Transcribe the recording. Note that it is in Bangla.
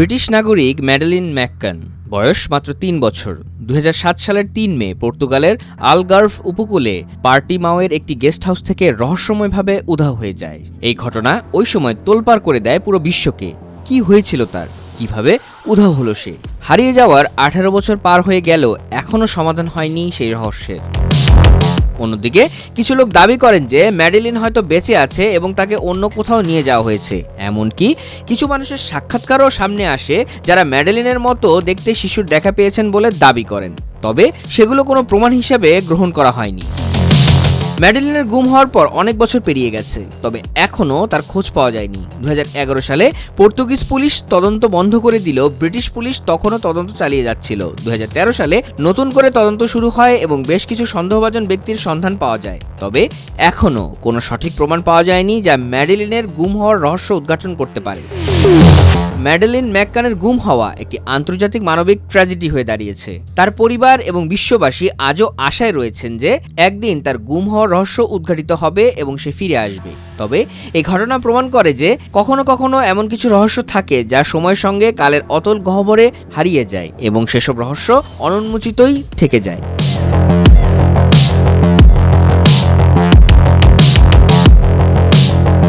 ব্রিটিশ নাগরিক ম্যাডেলিন ম্যাককান, বয়স মাত্র তিন বছর। দু হাজার সাত সালের তিন মে পর্তুগালের আলগার্ভ উপকূলে পার্টিমাওয়ের একটি গেস্ট হাউস থেকে রহস্যময়ভাবে উধাও হয়ে যায়। এই ঘটনা ওই সময় তোলপাড় করে দেয় পুরো বিশ্বকে। কি হয়েছিল তার? কীভাবে উধাও হলো সে? হারিয়ে যাওয়ার আঠারো বছর পার হয়ে গেল এখনও সমাধান হয়নি সেই রহস্যের। অন্যদিকে কিছু লোক দাবি করেন যে ম্যাডেলিন হয়তো বেঁচে আছে এবং তাকে অন্য কোথাও নিয়ে যাওয়া হয়েছে। এমনকি কিছু মানুষের সাক্ষাৎকারও সামনে আসে যারা ম্যাডেলিনের মতো দেখতে শিশুর দেখা পেয়েছেন বলে দাবি করেন। তবে সেগুলো কোনো প্রমাণ হিসেবে গ্রহণ করা হয়নি। ম্যাডেলিনের গুম হওয়ার পর অনেক বছর পেরিয়ে গেছে, তবে এখনও তার খোঁজ পাওয়া যায়নি। দু হাজার এগারো সালে পর্তুগিজ পুলিশ তদন্ত বন্ধ করে দিলেও ব্রিটিশ পুলিশ তখনও তদন্ত চালিয়ে যাচ্ছিল। দুই হাজার তেরো সালে নতুন করে তদন্ত শুরু হয় এবং বেশ কিছু সন্দেহভাজন ব্যক্তির সন্ধান পাওয়া যায়, তবে এখনও কোনো সঠিক প্রমাণ পাওয়া যায়নি যা ম্যাডেলিনের গুম হওয়ার রহস্য উদ্ঘাটন করতে পারে। ম্যাডেলিন ম্যাককানের গুম হওয়া একটি আন্তর্জাতিক মানবিক ট্র্যাজেডি হয়ে দাঁড়িয়েছে। তার পরিবার এবং বিশ্ববাসী আজও আশায় রয়েছেন যে একদিন তার গুম হওয়ার রহস্য উদ্ঘাটিত হবে এবং সে ফিরে আসবে। তবে এই ঘটনা প্রমাণ করে যে কখনো কখনো এমন কিছু রহস্য থাকে যা সময়ের সঙ্গে কালের অতল গহ্বরে হারিয়ে যায় এবং সেসব রহস্য অনুন্মোচিতই থেকে যায়।